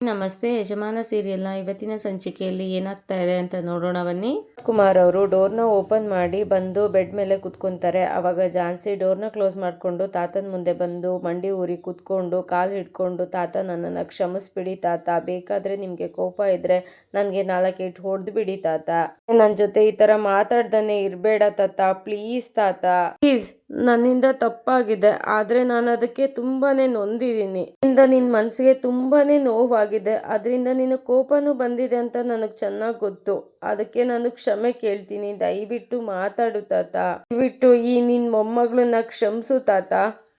ನಮಸ್ತೆ ಯಜಮಾನ ಸೀರಿಯಲ್ನ ಇವತ್ತಿನ ಸಂಚಿಕೆಯಲ್ಲಿ ಏನಾಗ್ತಾ ಇದೆ ಅಂತ ನೋಡೋಣ ಬನ್ನಿ. ಕುಮಾರ್ ಅವರು ಡೋರ್ನ ಓಪನ್ ಮಾಡಿ ಬಂದು ಬೆಡ್ ಮೇಲೆ ಕುತ್ಕೊಂತಾರೆ. ಅವಾಗ ಜಾನ್ಸಿ ಡೋರ್ನ ಕ್ಲೋಸ್ ಮಾಡಿಕೊಂಡು ತಾತನ ಮುಂದೆ ಬಂದು ಮಂಡಿ ಊರಿ ಕುತ್ಕೊಂಡು ಕಾಲು ಹಿಡ್ಕೊಂಡು ತಾತ ನನ್ನನ್ನು ಕ್ಷಮಿಸ್ಬಿಡಿ ತಾತ ಬೇಕಾದ್ರೆ ನಿಮಗೆ ಕೋಪ ಇದ್ರೆ ನನಗೆ ನಾಲ್ಕು ಇಟ್ಟು ಹೊಡೆದು ಬಿಡಿ ತಾತ. ನನ್ನ ಜೊತೆ ಈ ಥರ ಮಾತಾಡ್ದಾನೆ ಇರಬೇಡ ತಾತ ಪ್ಲೀಸ್ ತಾತ. ಪ್ಲೀಸ್ ನನ್ನಿಂದ ತಪ್ಪಾಗಿದೆ ಆದರೆ ನಾನು ಅದಕ್ಕೆ ತುಂಬಾನೇ ನೊಂದಿದ್ದೀನಿ. ಇಂದ ನಿನ್ನ ಮನಸ್ಸಿಗೆ ತುಂಬಾನೇ ನೋವಾಗಿದೆ ಅದರಿಂದ ನಿನ್ನ ಕೋಪನೂ ಬಂದಿದೆ ಅಂತ ನನಗೆ ಚೆನ್ನಾಗಿ ಗೊತ್ತು. ಅದಕ್ಕೆ ನಾನು ಕ್ಷಮೆ ಕೇಳ್ತೀನಿ. ದಯವಿಟ್ಟು ಮಾತಾಡು ತಾತ. ದಯವಿಟ್ಟು ಈ ನಿನ್ನ ಮೊಮ್ಮಗಳನ್ನ ಕ್ಷಮಿಸು ತಾತ.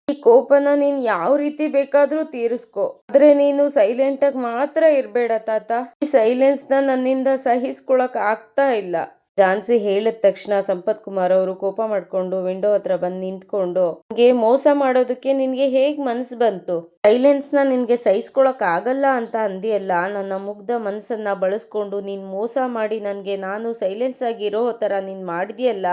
ಈ ಕೋಪನ ನೀನು ಯಾವ ರೀತಿ ಬೇಕಾದರೂ ತೀರಿಸ್ಕೊ. ಆದ್ರೆ ನೀನು ಸೈಲೆಂಟಾಗಿ ಮಾತ್ರ ಇರಬೇಡ ತಾತ. ಈ ಸೈಲೆನ್ಸ್ನ ನನ್ನಿಂದ ಸಹಿಸ್ಕೊಳಕ್ ಆಗ್ತಾ ಇಲ್ಲ. ಝಾನ್ಸಿ ಹೇಳಿದ ತಕ್ಷಣ ಸಂಪತ್ ಕುಮಾರ್ ಅವರು ಕೋಪ ಮಾಡ್ಕೊಂಡು ವಿಂಡೋ ಹತ್ರ ಬಂದು ನಿಂತ್ಕೊಂಡು ನಿನ್ಗೆ ಮೋಸ ಮಾಡೋದಕ್ಕೆ ನಿನ್ಗೆ ಹೇಗ್ ಮನ್ಸ್ ಬಂತು? ಸೈಲೆನ್ಸ್ನ ನಿನ್ಗೆ ಸಹಿಸ್ಕೊಳಕ್ ಆಗಲ್ಲ ಅಂತ ಅಂದಿಯಲ್ಲ? ನನ್ನ ಮುಗ್ಧ ಮನಸ್ಸನ್ನ ಬಳಸ್ಕೊಂಡು ನೀನ್ ಮೋಸ ಮಾಡಿ ನನ್ಗೆ ನಾನು ಸೈಲೆನ್ಸ್ ಆಗಿರೋ ತರ ನೀನ್ ಮಾಡಿದ್ಯಲ್ಲ?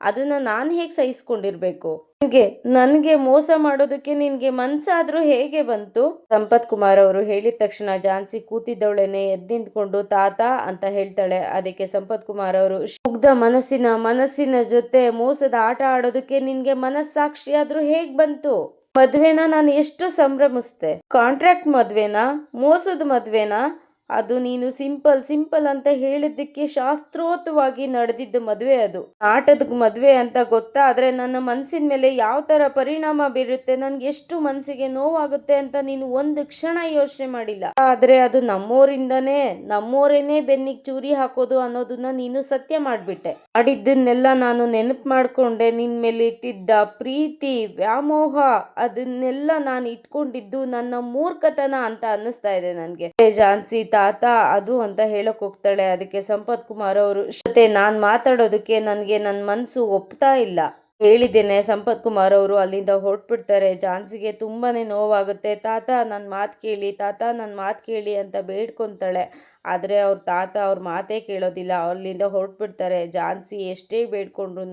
ಅದನ್ನ ನಾನು ಹೇಗೆ ಸಹಿಸ್ಕೊಂಡಿರ್ಬೇಕು? ನಿಮಗೆ ನನಗೆ ಮೋಸ ಮಾಡೋದಕ್ಕೆ ನಿನಗೆ ಮನ್ಸಾದ್ರೂ ಹೇಗೆ ಬಂತು? ಸಂಪತ್ ಕುಮಾರ್ ಅವರು ಹೇಳಿದ ತಕ್ಷಣ ಜಾನ್ಸಿ ಕೂತಿದ್ದವಳೇನೆ ಎದ್ದು ನಿಂತ್ಕೊಂಡು ತಾತ ಅಂತ ಹೇಳ್ತಾಳೆ. ಅದಕ್ಕೆ ಸಂಪತ್ ಕುಮಾರ್ ಅವರು ಮುಗ್ಧ ಮನಸ್ಸಿನ ಮನಸ್ಸಿನ ಜೊತೆ ಮೋಸದ ಆಟ ಆಡೋದಕ್ಕೆ ನಿನಗೆ ಮನಸ್ಸಾಕ್ಷಿ ಆದ್ರೂ ಹೇಗ್ ಬಂತು? ಮದ್ವೆನ ನಾನು ಎಷ್ಟು ಸಂಭ್ರಮಿಸ್ದೆ? ಕಾಂಟ್ರಾಕ್ಟ್ ಮದ್ವೆನಾ? ಮೋಸದ ಮದ್ವೆನಾ? ಅದು ನೀನು ಸಿಂಪಲ್ ಸಿಂಪಲ್ ಅಂತ ಹೇಳಿದ್ದಕ್ಕೆ ಶಾಸ್ತ್ರೋತವಾಗಿ ನಡೆದಿದ್ದ ಮದುವೆ ಅದು. ಆಟದ ಮದುವೆ ಅಂತ ಗೊತ್ತಾದ್ರೆ ನನ್ನ ಮನಸ್ಸಿನ ಮೇಲೆ ಯಾವ ತರ ಪರಿಣಾಮ ಬೀರುತ್ತೆ? ನನ್ಗೆ ಎಷ್ಟು ಮನಸ್ಸಿಗೆ ನೋವಾಗುತ್ತೆ ಅಂತ ನೀನು ಒಂದು ಕ್ಷಣ ಯೋಚನೆ ಮಾಡಿಲ್ಲ. ಆದ್ರೆ ಅದು ನಮ್ಮೋರಿಂದನೇ, ನಮ್ಮೋರೇನೆ ಬೆನ್ನಿಗೆ ಚೂರಿ ಹಾಕೋದು ಅನ್ನೋದನ್ನ ನೀನು ಸತ್ಯ ಮಾಡ್ಬಿಟ್ಟೆ. ಮಾಡಿದ್ದನ್ನೆಲ್ಲ ನಾನು ನೆನಪು ಮಾಡ್ಕೊಂಡೆ. ನಿನ್ ಮೇಲೆ ಇಟ್ಟಿದ್ದ ಪ್ರೀತಿ, ವ್ಯಾಮೋಹ, ಅದನ್ನೆಲ್ಲ ನಾನು ಇಟ್ಕೊಂಡಿದ್ದು ನನ್ನ ಮೂರ್ಖತನ ಅಂತ ಅನ್ನಿಸ್ತಾ ಇದೆ ನನ್ಗೆ. ಜಾನ್ಸಿ ತಾತ ಅದು ಅಂತ ಹೇಳಕ್ ಹೋಗ್ತಾಳೆ. ಅದಕ್ಕೆ ಸಂಪತ್ ಕುಮಾರ್ ಅವರು, ಜೊತೆ ನಾನ್ ಮಾತಾಡೋದಕ್ಕೆ ನನ್ಗೆ ನನ್ನ ಮನ್ಸು ಒಪ್ತಾ ಇಲ್ಲ. ಹೇಳಿದ್ದೇನೆ. ಸಂಪತ್ ಕುಮಾರ್ ಅವರು ಅಲ್ಲಿಂದ ಹೊರಟ್ಬಿಡ್ತಾರೆ. ಜಾನ್ಸಿಗೆ ತುಂಬಾನೇ ನೋವಾಗುತ್ತೆ. ತಾತ ನನ್ನ ಮಾತು ಕೇಳಿ, ತಾತ ನನ್ನ ಮಾತು ಕೇಳಿ ಅಂತ ಬೇಡ್ಕೊತಾಳೆ. ಆದರೆ ಅವ್ರ ತಾತ ಅವ್ರ ಮಾತೇ ಕೇಳೋದಿಲ್ಲ. ಅಲ್ಲಿಂದ ಹೊರಟ್ಬಿಡ್ತಾರೆ. ಜಾನ್ಸಿ ಎಷ್ಟೇ ಬೇಡ್ಕೊಂಡ್ರು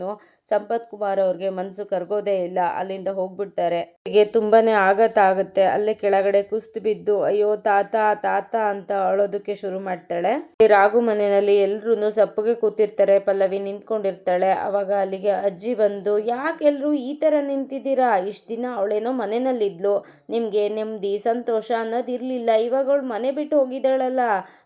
ಸಂಪತ್ ಕುಮಾರ್ ಅವ್ರಿಗೆ ಮನಸ್ಸು ಕರ್ಗೋದೇ ಇಲ್ಲ. ಅಲ್ಲಿಂದ ಹೋಗ್ಬಿಡ್ತಾರೆ. ಹೀಗೆ ತುಂಬಾನೇ ಆಘಾತ ಆಗುತ್ತೆ. ಅಲ್ಲೇ ಕೆಳಗಡೆ ಕುಸ್ತು ಬಿದ್ದು, ಅಯ್ಯೋ, ತಾತ ತಾತ ಅಂತ ಅಳೋದಕ್ಕೆ ಶುರು ಮಾಡ್ತಾಳೆ. ರಾಘು ಮನೆಯಲ್ಲಿ ಎಲ್ರು ಸಪ್ಪಗೆ ಕೂತಿರ್ತಾರೆ. ಪಲ್ಲವಿ ನಿಂತ್ಕೊಂಡಿರ್ತಾಳೆ. ಅವಾಗ ಅಲ್ಲಿಗೆ ಅಜ್ಜಿ ಬಂದು, ಯಾಕೆ ಎಲ್ರು ಈ ತರ ನಿಂತಿದ್ದೀರಾ? ಇಷ್ಟ ದಿನ ಅವಳೇನೋ ಮನೆಯಲ್ಲಿದ್ಲು ನಿಮ್ಗೆ ನೆಮ್ಮದಿ, ಸಂತೋಷ ಅನ್ನೋದು ಇರ್ಲಿಲ್ಲ ಇವಾಗ ಅವಳು ಮನೆ ಬಿಟ್ಟು ಹೋಗಿದ್ದಾಳಲ್ಲ.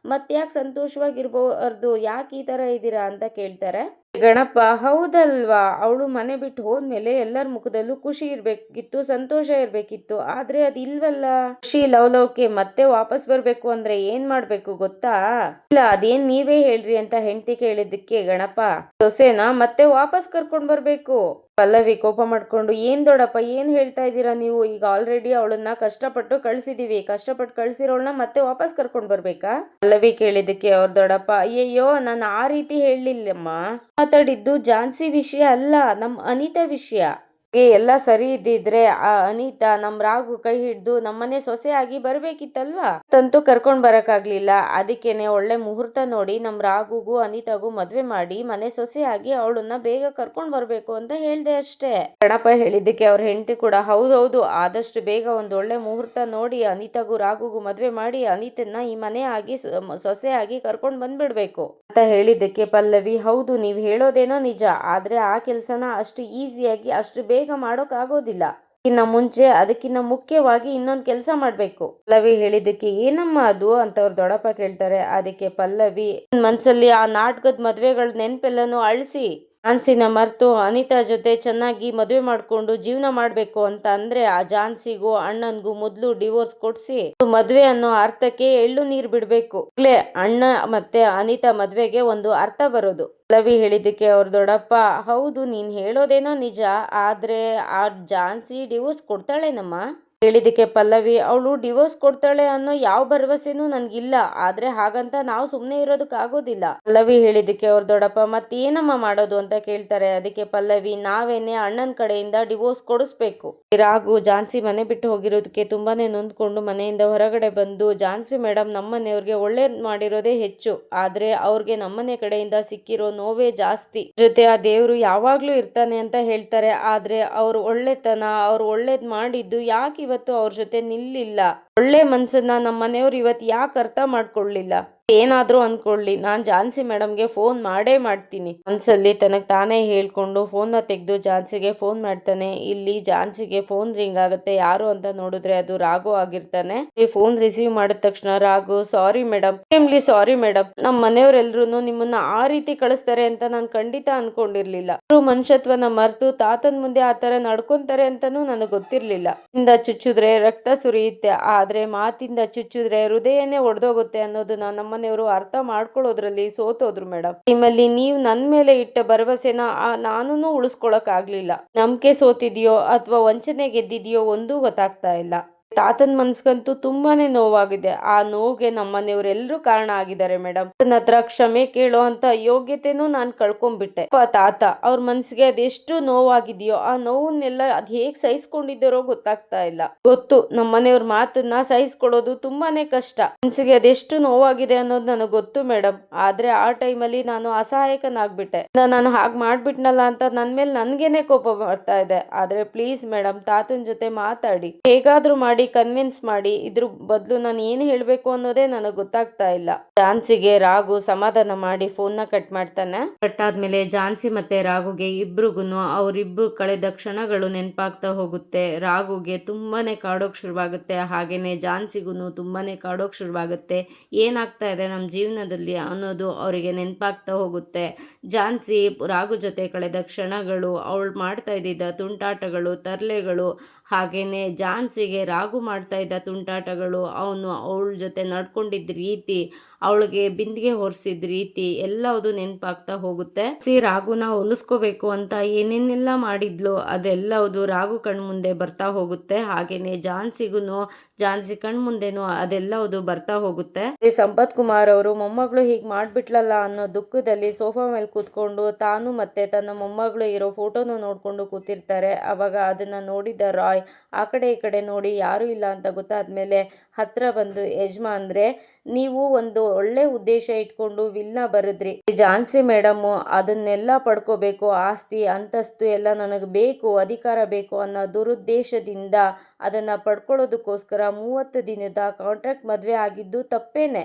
ಮತ್ತ್ಯಾಕೆ ಸಂತೋಷವಾಗಿರ್ಬಾರ್ದು ಯಾಕೆ ಈ ಥರ ಇದ್ದೀರಾ? ಅಂತ ಕೇಳ್ತಾರೆ. ಗಣಪ, ಹೌದಲ್ವಾ? ಅವಳು ಮನೆ ಬಿಟ್ಟು ಹೋದ್ಮೇಲೆ ಎಲ್ಲರ ಮುಖದಲ್ಲೂ ಖುಷಿ ಇರ್ಬೇಕಿತ್ತು, ಸಂತೋಷ ಇರ್ಬೇಕಿತ್ತು. ಆದ್ರೆ ಅದಿಲ್ವಲ್ಲ? ಖುಷಿ ಲವಲವಕ್ಕೆ ಮತ್ತೆ ವಾಪಸ್ ಬರ್ಬೇಕು ಅಂದ್ರೆ ಏನ್ ಮಾಡ್ಬೇಕು ಗೊತ್ತಾ? ಇಲ್ಲ, ಅದೇನ್ ನೀವೇ ಹೇಳ್ರಿ ಅಂತ ಹೆಂಡತಿ ಕೇಳಿದ್ದಕ್ಕೆ ಗಣಪ, ಸೊಸೆನ ಮತ್ತೆ ವಾಪಸ್ ಕರ್ಕೊಂಡ್ ಬರ್ಬೇಕು. ಪಲ್ಲವಿ ಕೋಪ ಮಾಡ್ಕೊಂಡು, ಏನ್ ದೊಡ್ಡಪ್ಪ ಏನು ಹೇಳ್ತಾ ಇದ್ದೀರಾ ನೀವು? ಈಗ ಆಲ್ರೆಡಿ ಅವಳನ್ನ ಕಷ್ಟಪಟ್ಟು ಕಳ್ಸಿದೀವಿ. ಕಷ್ಟಪಟ್ಟು ಕಳ್ಸಿರೋಳನ್ನ ಮತ್ತೆ ವಾಪಸ್ ಕರ್ಕೊಂಡು ಬರಬೇಕಾ? ಪಲ್ಲವಿ ಕೇಳಿದ್ದಕ್ಕೆ ಅವ್ರ ದೊಡ್ಡಪ್ಪ ಅಯ್ಯಯ್ಯೋ, ನಾನು ಆ ರೀತಿ ಹೇಳಲಿಲ್ಲಮ್ಮ. ಮಾತಾಡಿದ್ದು ಜಾನ್ಸಿ ವಿಷಯ ಅಲ್ಲ ನಮ್ಮ ಅನಿತಾ ವಿಷಯ. ಎಲ್ಲ ಸರಿ ಇದ್ದಿದ್ರೆ, ಆ, ಅನಿತಾ ನಮ್ ರಾಗು ಕೈ ಹಿಡ್ದು ನಮ್ಮನೆ ಸೊಸೆ ಆಗಿ ಬರ್ಬೇಕಿತ್ತಲ್ವಾ? ತಂತು ಕರ್ಕೊಂಡ್ ಬರಕಾಗ್ಲಿಲ್ಲ ಅದಕ್ಕೇನೆ ಒಳ್ಳೆ ಮುಹೂರ್ತ ನೋಡಿ ನಮ್ ರಾಗುಗೂ ಅನಿತಾಗೂ ಮದ್ವೆ ಮಾಡಿ ಮನೆ ಸೊಸೆ ಆಗಿ ಅವಳನ್ನ ಬೇಗ ಕರ್ಕೊಂಡ್ ಬರ್ಬೇಕು ಅಂತ ಹೇಳ್ದೆ ಅಷ್ಟೇ. ಗಣಪ ಹೇಳಿದ್ದಕ್ಕೆ ಅವ್ರ ಹೆಂಡತಿ ಕೂಡ, ಹೌದೌದು, ಆದಷ್ಟು ಬೇಗ ಒಂದ್ ಒಳ್ಳೆ ಮುಹೂರ್ತ ನೋಡಿ ಅನಿತಾಗೂ ರಾಗುಗೂ ಮದ್ವೆ ಮಾಡಿ ಅನಿತನ್ನ ಈ ಮನೆ ಆಗಿ ಸೊಸೆ ಆಗಿ ಕರ್ಕೊಂಡ್ ಬಂದ್ಬಿಡ್ಬೇಕು. ಅಂತ ಹೇಳಿದ್ದಕ್ಕೆ ಪಲ್ಲವಿ, ಹೌದು, ನೀವ್ ಹೇಳೋದೇನೋ ನಿಜ, ಆದ್ರೆ ಆ ಕೆಲ್ಸನ ಅಷ್ಟು ಈಸಿಯಾಗಿ, ಅಷ್ಟು ಬೇಗ ಬೇಗ ಮಾಡೋಕ್ಕಾಗೋದಿಲ್ಲ ಇನ್ನ ಮುಂಚೆ ಅದಕ್ಕಿಂತ ಮುಖ್ಯವಾಗಿ ಇನ್ನೊಂದು ಕೆಲಸ ಮಾಡಬೇಕು. ಪಲ್ಲವಿ ಹೇಳಿದಕ್ಕೆ ಏನಮ್ಮ ಅದು? ಅಂತ ಅವ್ರ ದೊಡ್ಡಪ್ಪ ಕೇಳ್ತಾರೆ. ಅದಕ್ಕೆ ಪಲ್ಲವಿ ಮನ್ಸಲ್ಲಿ ಆ ನಾಟಕದ ಮದ್ವೆಗಳ ನೆನ್ಪೆಲ್ಲನೂ ಅಳಿಸಿ. ಝಾನ್ಸಿನ ಮರ್ತು ಅನಿತಾ ಜೊತೆ ಚೆನ್ನಾಗಿ ಮದುವೆ ಮಾಡ್ಕೊಂಡು ಜೀವನ ಮಾಡಬೇಕು ಅಂತ ಅಂದ್ರೆ ಆ ಜಾನ್ಸಿಗೂ ಅಣ್ಣನಿಗೂ ಮೊದ್ಲು ಡಿವೋರ್ಸ್ ಕೊಡ್ಸಿ ಮದುವೆ ಅನ್ನೋ ಅರ್ಥಕ್ಕೆ ಎಳ್ಳು ನೀರ್ ಬಿಡ್ಬೇಕು. ಅಣ್ಣ ಮತ್ತೆ ಅನಿತಾ ಮದ್ವೆಗೆ ಒಂದು ಅರ್ಥ ಬರೋದು. ಲವಿ ಹೇಳಿದ್ದಕ್ಕೆ ಅವ್ರ ದೊಡ್ಡಪ್ಪ, ಹೌದು, ನೀನು ಹೇಳೋದೇನೋ ನಿಜ, ಆದ್ರೆ ಆ ಜಾನ್ಸಿ ಡಿವೋರ್ಸ್ ಕೊಡ್ತಾಳೇನಮ್ಮ? ಹೇಳಿದಕ್ಕೆ ಪಲ್ಲವಿ, ಅವಳು ಡಿವೋರ್ಸ್ ಕೊಡ್ತಾಳೆ ಅನ್ನೋ ಯಾವ ಭರವಸೆನೂ ನನ್ಗಿಲ್ಲ. ಆದ್ರೆ ಹಾಗಂತ ನಾವು ಸುಮ್ಮನೆ ಇರೋದಕ್ಕಾಗೋದಿಲ್ಲ. ಪಲ್ಲವಿ ಹೇಳಿದಕ್ಕೆ ಅವ್ರ, ದೊಡ್ಡಪ್ಪ, ಮತ್ತೇನಮ್ಮ ಮಾಡೋದು? ಅಂತ ಕೇಳ್ತಾರೆ. ಅದಕ್ಕೆ ಪಲ್ಲವಿ, ನಾವೇನೆ ಅಣ್ಣನ ಕಡೆಯಿಂದ ಡಿವೋರ್ಸ್ ಕೊಡಿಸ್ಬೇಕು. ರಾಗು ಜಾನ್ಸಿ ಮನೆ ಬಿಟ್ಟು ಹೋಗಿರೋದಕ್ಕೆ ತುಂಬಾನೇ ನೊಂದ್ಕೊಂಡು ಮನೆಯಿಂದ ಹೊರಗಡೆ ಬಂದು, ಜಾನ್ಸಿ ಮೇಡಮ್ ನಮ್ಮನೆಯವ್ರಿಗೆ ಒಳ್ಳೇದ್ ಮಾಡಿರೋದೇ ಹೆಚ್ಚು. ಆದ್ರೆ ಅವ್ರಿಗೆ ನಮ್ಮನೆ ಕಡೆಯಿಂದ ಸಿಕ್ಕಿರೋ ನೋವೇ ಜಾಸ್ತಿ. ಜೊತೆ ಆ ದೇವ್ರು ಯಾವಾಗ್ಲೂ ಇರ್ತಾನೆ ಅಂತ ಹೇಳ್ತಾರೆ. ಆದ್ರೆ ಅವ್ರು ಒಳ್ಳೆತನ, ಅವ್ರು ಒಳ್ಳೇದ್ ಮಾಡಿದ್ದು ಯಾಕೆ ಇವತ್ತು ಅವ್ರ ಜೊತೆ ನಿಲ್ಲಿಲ್ಲ. ಒಳ್ಳೆ ಮನಸ್ಸನ್ನ ನಮ್ಮ ಮನೆಯವ್ರು ಇವತ್ತು ಯಾಕೆ ಅರ್ಥ ಮಾಡ್ಕೊಳ್ಳಿಲ್ಲ? ಏನಾದರೂ ಅನ್ಕೊಳ್ಳಿ. ನಾನು ಝಾನ್ಸಿ ಮೇಡಮ್ಗೆ ಫೋನ್ ಮಾಡೇ ಮಾಡ್ತೀನಿ. ಮನ್ಸಲ್ಲಿ ತನಗೆ ತಾನೇ ಹೇಳ್ಕೊಂಡು ಫೋನ್ನ ತೆಗೆದು ಝಾನ್ಸಿಗೆ ಫೋನ್ ಮಾಡ್ತಾನೆ. ಇಲ್ಲಿ ಝಾನ್ಸಿಗೆ ಫೋನ್ ರಿಂಗ್ ಆಗುತ್ತೆ. ಯಾರು ಅಂತ ನೋಡಿದ್ರೆ ಅದು ರಾಘು ಆಗಿರ್ತಾನೆ. ಈ ಫೋನ್ ರಿಸೀವ್ ಮಾಡಿದ ತಕ್ಷಣ Raghu, sorry madam extremely sorry madam ನಮ್ಮ ಮನೆಯವರೆಲ್ಲರೂ ನಿಮ್ಮನ್ನ ಆ ರೀತಿ ಕಳಿಸ್ತಾರೆ ಅಂತ ನಾನು ಖಂಡಿತ ಅನ್ಕೊಂಡಿರ್ಲಿಲ್ಲ. ಅವರು ಮನುಷ್ಯತ್ವನ ಮರೆತು ತಾತನ್ ಮುಂದೆ ಆ ತರ ನಡ್ಕೊಂತಾರೆ ಅಂತಾನೂ ನನಗೆ ಗೊತ್ತಿರ್ಲಿಲ್ಲ. ಇಂದ ಚುಚ್ಚಿದ್ರೆ ರಕ್ತ ಸುರಿಯುತ್ತೆ. ಆದ್ರೆ ಮಾತಿಂದ ಚುಚ್ಚಿದ್ರೆ ಹೃದಯನೇ ಒಡೆದೋಗುತ್ತೆ ಅನ್ನೋದನ್ನ ನಮ್ಮನೆಯವರು ಅರ್ಥ ಮಾಡ್ಕೊಳ್ಳೋದ್ರಲ್ಲಿ ಸೋತೋದ್ರು ಮೇಡಮ್ ನಿಮ್ಮಲ್ಲಿ ನೀವು ನನ್ನ ಮೇಲೆ ಇಟ್ಟ ಭರವಸೆನ ನಾನು ಉಳಿಸ್ಕೊಳಕ್ ಆಗ್ಲಿಲ್ಲ ನಂಬಿಕೆ ಸೋತಿದ್ಯೋ ಅಥವಾ ವಂಚನೆ ಗೆದ್ದಿದ್ಯೋ ಒಂದೂ ಗೊತ್ತಾಗ್ತಾ ಇಲ್ಲ. ತಾತನ ಮನ್ಸ್ಗಂತೂ ತುಂಬಾನೇ ನೋವಾಗಿದೆ. ಆ ನೋವಿಗೆ ನಮ್ಮ ಮನೆಯವರೆಲ್ಲರೂ ಕಾರಣ ಆಗಿದ್ದಾರೆ ಮೇಡಮ್ ನನ್ನ ಹತ್ರ ಕ್ಷಮೆ ಕೇಳೋ ಅಂತ ಯೋಗ್ಯತೆನೂ ನಾನು ಕಳ್ಕೊಂಡ್ಬಿಟ್ಟೆ ತಾತ, ಅವ್ರ ಮನ್ಸಿಗೆ ಅದೆಷ್ಟು ನೋವಾಗಿದೆಯೋ ಆ ನೋವನ್ನೆಲ್ಲ ಅದ್ ಹೇಗ್ ಸಹಿಸ್ಕೊಂಡಿದ್ದಾರೋ ಗೊತ್ತಾಗ್ತಾ ಇಲ್ಲ. ಗೊತ್ತು ನಮ್ಮ ಮನೆಯವ್ರ ಮಾತನ್ನ ಸಹಿಸ್ಕೊಡೋದು ತುಂಬಾನೇ ಕಷ್ಟ. ಮನ್ಸಿಗೆ ಅದೆಷ್ಟು ನೋವಾಗಿದೆ ಅನ್ನೋದು ನನಗೆ ಗೊತ್ತು ಮೇಡಮ್ ಆದ್ರೆ ಆ ಟೈಮಲ್ಲಿ ನಾನು ಅಸಹಾಯಕನಾಗ್ಬಿಟ್ಟೆ. ನಾನು ಹಾಗೆ ಮಾಡ್ಬಿಟ್ನಲ್ಲ ಅಂತ ನನ್ ಮೇಲೆ ನನ್ಗೇನೆ ಕೋಪ ಬರ್ತಾ ಇದೆ. ಆದ್ರೆ ಪ್ಲೀಸ್ ಮೇಡಮ್ ತಾತನ ಜೊತೆ ಮಾತಾಡಿ. ಹೇಗಾದ್ರೂ ಮಾಡಿ ಕನ್ವಿನ್ಸ್ ಮಾಡಿ, ಇದ್ರ ಬದಲು ನಾನು ಏನು ಹೇಳಬೇಕು ಅನ್ನೋದೇ ನನಗೆ ಗೊತ್ತಾಗ್ತಾ ಇಲ್ಲ. ಝಾನ್ಸಿಗೆ ರಾಗು ಸಮಾಧಾನ ಮಾಡಿ ಫೋನ್ನ ಕಟ್ ಮಾಡ್ತಾನೆ. ಕಟ್ ಆದ್ಮೇಲೆ ಝಾನ್ಸಿ ಮತ್ತೆ ರಾಗುಗೆ ಇಬ್ರಿಗೂ ಅವರಿಬ್ರು ಕಳೆದ ಕ್ಷಣಗಳು ನೆನಪಾಗ್ತಾ ಹೋಗುತ್ತೆ. ರಾಗುಗೆ ತುಂಬಾನೇ ಕಾಡೋಕ್ ಶುರುವಾಗುತ್ತೆ. ಹಾಗೇನೆ ಝಾನ್ಸಿಗೂ ತುಂಬಾನೇ ಕಾಡೋಕ್ ಶುರುವಾಗುತ್ತೆ. ಏನಾಗ್ತಾ ಇದೆ ನಮ್ಮ ಜೀವನದಲ್ಲಿ ಅನ್ನೋದು ಅವರಿಗೆ ನೆನಪಾಗ್ತಾ ಹೋಗುತ್ತೆ. ಝಾನ್ಸಿ ರಾಗು ಜೊತೆ ಕಳೆದ ಕ್ಷಣಗಳು, ಅವಳು ಮಾಡ್ತಾ ಇದ್ದಿದ್ದ ತುಂಟಾಟಗಳು, ತರಲೆಗಳು, ಹಾಗೇನೆ ಝಾನ್ಸಿಗೆ ರಾಘು ಮಾಡ್ತಾ ಇದ್ದ ತುಂಟಾಟಗಳು. ಅವನು ಅವಳ ಜೊತೆ ನಡ್ಕೊಂಡಿದ್ದ ರೀತಿ, ಅವಳಿಗೆ ಬಿಂದಿಗೆ ಹೊರಿಸಿದ ರೀತಿ ಎಲ್ಲವುದು ನೆನಪಾಗ್ತಾ ಹೋಗುತ್ತೆ. ಸಿ, ರಾಗುನ ಹೊಲಿಸ್ಕೋಬೇಕು ಅಂತ ಏನೇನೆಲ್ಲ ಮಾಡಿದ್ಲು ಅದೆಲ್ಲವುದು ರಾಘು ಕಣ್ಮುಂದೆ ಬರ್ತಾ ಹೋಗುತ್ತೆ. ಹಾಗೇನೆ ಜಾನ್ಸಿಗೂ ಜಾನ್ಸಿ ಕಣ್ಮುಂದೆನೂ ಅದೆಲ್ಲವುದು ಬರ್ತಾ ಹೋಗುತ್ತೆ. ಈ ಸಂಪತ್ ಕುಮಾರ್ ಅವರು, ಮೊಮ್ಮಗಳು ಹೀಗೆ ಮಾಡ್ಬಿಟ್ಲಲ್ಲ ಅನ್ನೋ ದುಃಖದಲ್ಲಿ ಸೋಫಾ ಮೇಲೆ ಕೂತ್ಕೊಂಡು ತಾನು ಮತ್ತೆ ತನ್ನ ಮೊಮ್ಮಗಳು ಇರೋ ಫೋಟೋನು ನೋಡ್ಕೊಂಡು ಕೂತಿರ್ತಾರೆ. ಅವಾಗ ಅದನ್ನ ನೋಡಿದ ರಾಯ್, ಆ ಕಡೆ ಈ ಕಡೆ ನೋಡಿ ಯಾರೂ ಇಲ್ಲ ಅಂತ ಗೊತ್ತಾದಮೇಲೆ ಹತ್ರ ಬಂದು ಯಜಮಾನ್ರೆ ನೀವು ಒಂದು ಒಳ್ಳೆ ಉದ್ದೇಶ ಇಟ್ಕೊಂಡು ವಿಲ್ನ ಬರೆದ್ರಿ. ಝಾನ್ಸಿ ಮೇಡಮ್ಮು ಅದನ್ನೆಲ್ಲ ಪಡ್ಕೋಬೇಕು, ಆಸ್ತಿ, ಅಂತಸ್ತು ಎಲ್ಲ ನನಗೆ ಬೇಕು, ಅಧಿಕಾರ ಬೇಕು ಅನ್ನೋ ದುರುದ್ದೇಶದಿಂದ ಅದನ್ನ ಪಡ್ಕೊಳ್ಳೋದಕ್ಕೋಸ್ಕರ ಮೂವತ್ತು ದಿನದ ಕಾಂಟ್ರಾಕ್ಟ್ ಮದುವೆ ಆಗಿದ್ದು ತಪ್ಪೇನೆ.